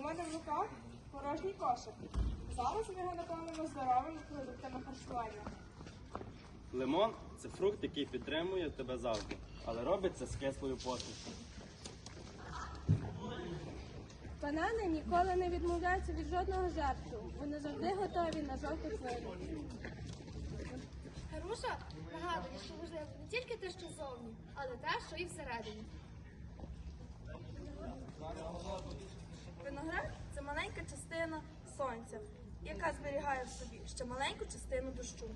У мене в руках порожній кошик. Зараз ми його наповнимо здоровими продуктами харчування. Лимон це фрукт, який підтримує тебе завжди, але робить це з кислою посмішкою. Банани ніколи не відмовляються від жодного жертву. Вони завжди готові на жовту хвилю. Груша нагадує, що важливо не тільки те, що зовні, але те, що і всередині. Сонця, яка зберігає в собі ще маленьку частину дощу.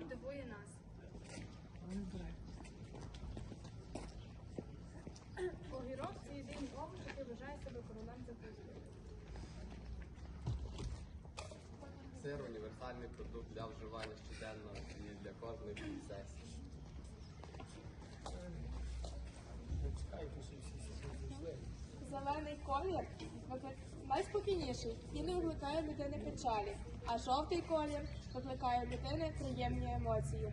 І дивує нас. Огірок це єдиний овоч, який вважає себе королем закуски. Сир універсальний продукт для вживання щоденно і для кожної сесії. Зелений колір найспокійніший і не викликає людини печалі, а жовтий колір викликає людини приємні емоції.